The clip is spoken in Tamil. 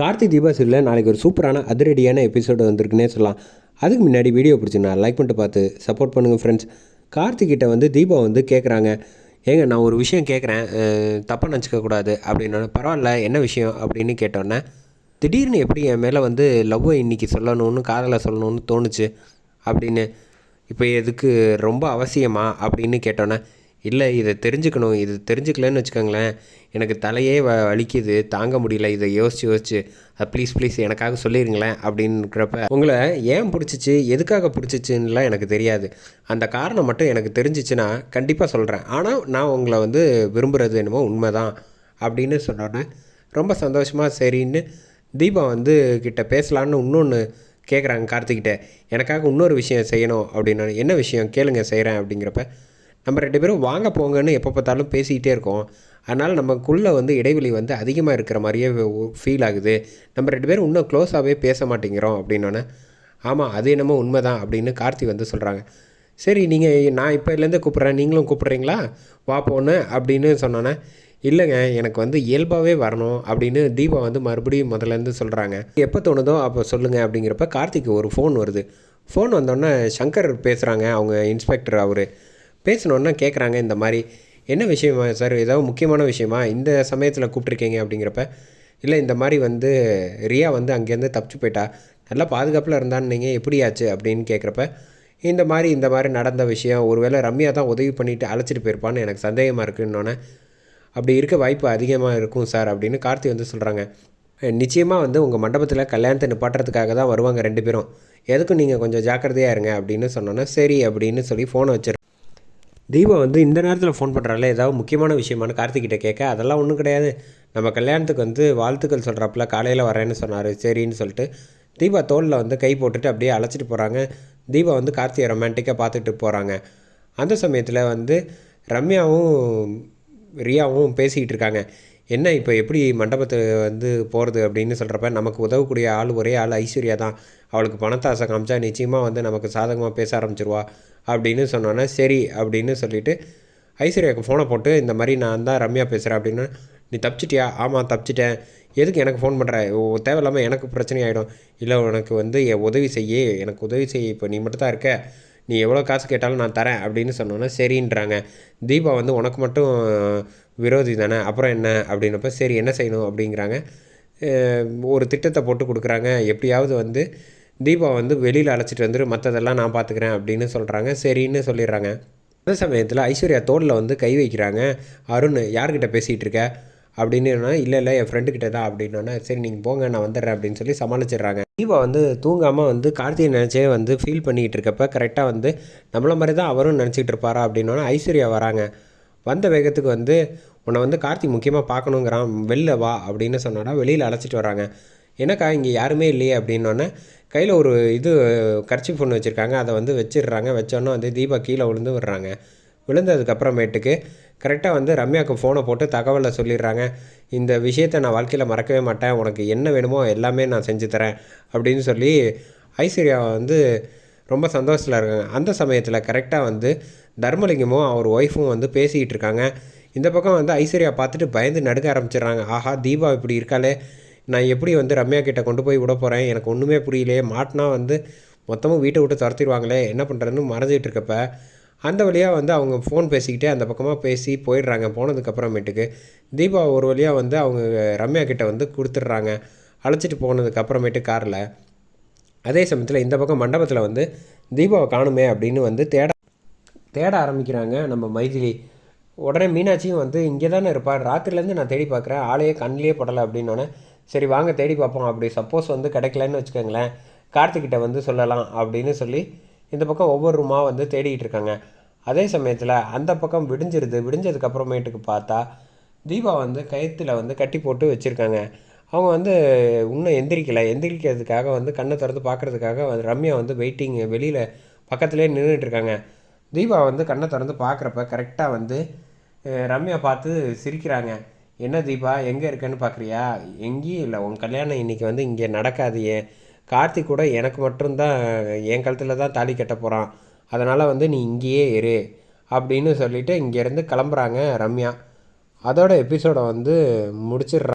கார்த்திக் தீபா சீரியலில் நாளைக்கு ஒரு சூப்பரான அதிரடியான எபிசோடு வந்திருக்குன்னே சொல்லலாம். அதுக்கு முன்னாடி வீடியோ பிடிச்சிருந்தா லைக் பண்ணிட்டு பார்த்து சப்போர்ட் பண்ணுங்கள் ஃப்ரெண்ட்ஸ் கார்த்திகிட்ட வந்து தீபா வந்து கேட்குறாங்க ஏங்க நான் ஒரு விஷயம் கேட்குறேன் தப்பாக நினச்சிக்க கூடாது. அப்படின்னு பரவாயில்ல என்ன விஷயம்? அப்படின்னு கேட்டோன்னே திடீர்னு எப்படி என் மேலே வந்து லவ்வை இன்னைக்கு சொல்லணும்னு காதலை சொல்லணும்னு தோணுச்சு அப்படின்னு இப்போ எதுக்கு ரொம்ப அவசியமா அப்படின்னு கேட்டோன்னே இல்லை இதை தெரிஞ்சுக்கணும் இது தெரிஞ்சுக்கலன்னு வச்சுக்கோங்களேன் எனக்கு தலையே வ வலிக்குது தாங்க முடியல இதை யோசிச்சு யோசிச்சு ப்ளீஸ் ப்ளீஸ் எனக்காக சொல்லிடுங்களேன் அப்படின்றப்ப உங்களை ஏன் பிடிச்சிச்சு எதுக்காக பிடிச்சிச்சுன்னுலாம் எனக்கு தெரியாது. அந்த காரணம் மட்டும் எனக்கு தெரிஞ்சிச்சுன்னா கண்டிப்பாக சொல்கிறேன் ஆனால் நான் உங்களை வந்து விரும்புகிறது என்னமோ உண்மைதான் அப்படின்னு சொன்னோன்னே ரொம்ப சந்தோஷமாக சரின்னு தீபா வந்து கிட்ட பேசலான்னு இன்னொன்று கேட்குறாங்க கார்த்திக்கிட்ட எனக்காக இன்னொரு விஷயம் செய்யணும் அப்படின்னு என்ன விஷயம் கேளுங்க செய்கிறேன் அப்படிங்கிறப்ப நம்ம ரெண்டு பேரும் வாங்க போங்கன்னு எப்போ பார்த்தாலும் பேசிக்கிட்டே இருக்கோம். அதனால் நமக்குள்ளே வந்து இடைவெளி வந்து அதிகமாக இருக்கிற மாதிரியே ஃபீல் ஆகுது. நம்ம ரெண்டு பேரும் இன்னும் க்ளோஸாகவே பேச மாட்டேங்கிறோம் அப்படின்னோன்னே ஆமாம் அது என்னமோ உண்மை தான் அப்படின்னு கார்த்தி வந்து சொல்கிறாங்க சரி நீங்கள் நான் இப்போலேருந்து கூப்பிட்றேன். நீங்களும் கூப்பிட்றீங்களா? வா போன்னு அப்படின்னு சொன்னோன்னே இல்லைங்க எனக்கு வந்து இயல்பாகவே வரணும் அப்படின்னு தீபா வந்து மறுபடியும் முதல்லேருந்து சொல்கிறாங்க எப்போ தோணுதோ அப்போ சொல்லுங்கள் அப்படிங்கிறப்ப கார்த்திக்கு ஒரு ஃபோன் வருது. ஃபோன் வந்தோடனே சங்கர் பேசுகிறாங்க அவங்க இன்ஸ்பெக்டர் அவர். பேசினோன்னே கேட்குறாங்க இந்த மாதிரி. என்ன விஷயமா சார் ஏதாவது முக்கியமான விஷயமா? இந்த சமயத்தில் கூப்பிட்ருக்கீங்க அப்படிங்கிறப்ப இல்லை இந்த மாதிரி வந்து ரியா வந்து அங்கேருந்து தப்பிச்சு போயிட்டா நல்லா பாதுகாப்பில் இருந்தான்னு நீங்கள் எப்படியாச்சு? அப்படின்னு கேட்குறப்ப இந்த மாதிரி இந்த மாதிரி நடந்த விஷயம் ஒருவேளை ரம்யா தான் உதவி பண்ணிவிட்டு அழைச்சிட்டு போயிருப்பான்னு எனக்கு சந்தேகமாக இருக்குன்னொன்னே அப்படி இருக்க வாய்ப்பு அதிகமாக இருக்கும் சார் அப்படின்னு கார்த்தி வந்து சொல்கிறாங்க நிச்சயமாக வந்து உங்கள் மண்டபத்தில் கல்யாணத்தை நிப்பாட்டுறதுக்காக தான் வருவாங்க ரெண்டு பேரும். எதுக்கும் நீங்கள் கொஞ்சம் ஜாக்கிரதையாக இருங்க அப்படின்னு சொன்னோன்னே சரி அப்படின்னு சொல்லி ஃபோனை வச்சிரு தீபா வந்து இந்த நேரத்தில் ஃபோன் பண்ணுறால ஏதாவது முக்கியமான விஷயமான கார்த்திகிட்ட கேட்க அதெல்லாம் ஒன்றும் கிடையாது. நம்ம கல்யாணத்துக்கு வந்து வாழ்த்துக்கள் சொல்கிறாப்புல காலையில் வரேன்னு சொன்னார் சரின்னு சொல்லிட்டு தீபா தோளில் வந்து கை போட்டுட்டு அப்படியே அழைச்சிட்டு போகிறாங்க தீபா வந்து கார்த்திகை ரொமான்டிக்காக பார்த்துட்டு போகிறாங்க அந்த சமயத்தில் வந்து ரம்யாவும் ரியாவும் பேசிக்கிட்டு இருக்காங்க. என்ன இப்போ எப்படி மண்டபத்தில் வந்து போகிறது அப்படின்னு சொல்கிறப்ப நமக்கு உதவக்கூடிய ஆள் ஒரே ஆள் ஐஸ்வர்யா தான். அவளுக்கு பணத்தாசை காமிச்சா நிச்சயமாக வந்து நமக்கு சாதகமாக பேச ஆரம்பிச்சிருவா அப்படின்னு சொன்னோன்னே சரி அப்படின்னு சொல்லிவிட்டு ஐஸ்வர்யாவுக்கு ஃபோனை போட்டு இந்த மாதிரி நான் தான் ரம்யா பேசுகிறேன் அப்படின்னு நீ தப்பிச்சிட்டியா? ஆமாம் தப்பிச்சிட்டேன். எதுக்கு எனக்கு ஃபோன் பண்ணுற தேவையில்லாமல் எனக்கு பிரச்சனை ஆகிடும் இல்லை உனக்கு வந்து என் உதவி செய்ய எனக்கு உதவி செய்ய இப்போ நீ மட்டும் தான் இருக்க. நீ எவ்வளோ காசு கேட்டாலும் நான் தரேன் அப்படின்னு சொன்னோன்னே சரின்றாங்க. தீபா வந்து உனக்கு மட்டும் விரோதி தானே? அப்புறம் என்ன? அப்படின்னப்ப சரி என்ன செய்யணும் அப்படிங்கிறாங்க. ஒரு திட்டத்தை போட்டு கொடுக்குறாங்க. எப்படியாவது வந்து தீபா வந்து வெளியில் அழைச்சிட்டு வந்துட்டு மற்றதெல்லாம் நான் பார்த்துக்கிறேன் அப்படின்னு சொல்கிறாங்க சரின்னு சொல்லிடுறாங்க. அந்த சமயத்தில் ஐஸ்வர்யா தோளில் வந்து கை வைக்கிறாங்க. அருண் யார்கிட்ட பேசிகிட்டு இருக்க? அப்படின்னு இல்லை இல்லை என் ஃப்ரெண்டுக்கிட்ட தான். அப்படின்னோன்னா சரி நீங்கள் போங்க நான் வந்துடுறேன் அப்படின்னு சொல்லி சமாளிச்சிடுறாங்க. தீபா வந்து தூங்காமல் வந்து கார்த்திகை நினச்சே வந்து ஃபீல் பண்ணிகிட்டு இருக்கப்ப கரெக்டாக வந்து நம்மள மாதிரி தான் அவரும் நினச்சிக்கிட்டு இருப்பாரா அப்படின்னோன்னா ஐஸ்வர்யா வராங்க. வந்த வேகத்துக்கு வந்து உன்னை வந்து கார்த்தி முக்கியமாக பார்க்கணுங்கிறான் வெளில வா அப்படின்னு சொன்னோன்னா வெளியில் அழைச்சிட்டு வராங்க என்னக்கா இங்கே யாருமே இல்லையே? அப்படின்னோடனே கையில் ஒரு இது கர்ச்சி பொண்ணு வச்சுருக்காங்க. அதை வந்து வச்சிடுறாங்க. வச்சோன்னே வந்து தீபா கீழே விழுந்து விடுறாங்க. விழுந்ததுக்கப்புறமேட்டுக்கு கரெக்டாக வந்து ரம்யாவுக்கு ஃபோனை போட்டு தகவலை சொல்லிடுறாங்க. இந்த விஷயத்தை நான் வாழ்க்கையில் மறக்கவே மாட்டேன். உனக்கு என்ன வேணுமோ எல்லாமே நான் செஞ்சு தரேன் அப்படின்னு சொல்லி ஐஸ்வர்யாவை வந்து ரொம்ப சந்தோஷத்தில் இருக்காங்க. அந்த சமயத்தில் கரெக்டாக வந்து தர்மலிங்கமும் அவர் ஒய்ஃபும் வந்து பேசிக்கிட்டு இருக்காங்க. இந்த பக்கம் வந்து ஐஸ்வர்யா பார்த்துட்டு பயந்து நடுக்க ஆரம்பிச்சிடுறாங்க. ஆஹா தீபா இப்படி இருக்காளே. நான் எப்படி வந்து ரம்யா கிட்டே கொண்டு போய் விட போகிறேன் எனக்கு ஒன்றுமே புரியலையே. மாட்டினா வந்து மொத்தமும் வீட்டை விட்டு துரத்திடுவாங்களே. என்ன பண்ணுறதுன்னு மறைஞ்சிட்டு இருக்கப்ப அந்த வழியாக வந்து அவங்க ஃபோன் பேசிக்கிட்டே அந்த பக்கமாக பேசி போயிடுறாங்க. போனதுக்கப்புறமேட்டுக்கு தீபா ஒரு வழியாக வந்து அவங்க ரம்யா கிட்டே வந்து கொடுத்துட்றாங்க. அழைச்சிட்டு போனதுக்கப்புறமேட்டு காரில் அதே சமயத்தில் இந்த பக்கம் மண்டபத்தில் வந்து தீபாவை காணுமே அப்படின்னு வந்து தேட தேட ஆரம்பிக்கிறாங்க நம்ம மைதிலி. உடனே மீனாட்சியும் வந்து இங்கே தானே இருப்பாள் ராத்திரிலேருந்து நான் தேடி பார்க்குறேன் ஆளையே கண்ணிலே படலை அப்படின்னோடனே சரி வாங்க தேடி பார்ப்போம் அப்படி சப்போஸ் வந்து கிடைக்கலன்னு வச்சுக்கோங்களேன் கார்த்திகிட்ட வந்து சொல்லலாம் அப்படின்னு சொல்லி இந்த பக்கம் ஒவ்வொரு ரூமாக வந்து தேடிக்கிட்டு இருக்காங்க. அதே சமயத்தில் அந்த பக்கம் விடிஞ்சிருது விடிஞ்சதுக்கப்புறமேட்டுக்கு பார்த்தா தீபா வந்து கயத்தில் வந்து கட்டி போட்டு வச்சுருக்காங்க. அவங்க வந்து இன்னும் எந்திரிக்கலை. எந்திரிக்கிறதுக்காக வந்து கண்ணை திறந்து பார்க்குறதுக்காக ரம்யா வந்து வெயிட்டிங் வெளியில் பக்கத்துலேயே நின்றுட்டுருக்காங்க தீபா வந்து கண்ணை திறந்து பார்க்குறப்ப கரெக்டாக வந்து ரம்யா பார்த்து சிரிக்கிறாங்க. என்ன தீபா எங்கே இருக்கேன்னு பார்க்குறியா? எங்கேயும் இல்லை. உன் கல்யாணம் இன்றைக்கி வந்து இங்கே நடக்காது ஏன் கார்த்திக் கூட எனக்கு மட்டும்தான் என் கழுத்தில் தான் தாலி கட்ட போகிறான் அதனால் வந்து நீ இங்கேயே இரு அப்படின்னு சொல்லிவிட்டு இங்கேருந்து கிளம்புறாங்க ரம்யா. அதோட எபிசோடை வந்து முடிச்சிடுறாங்க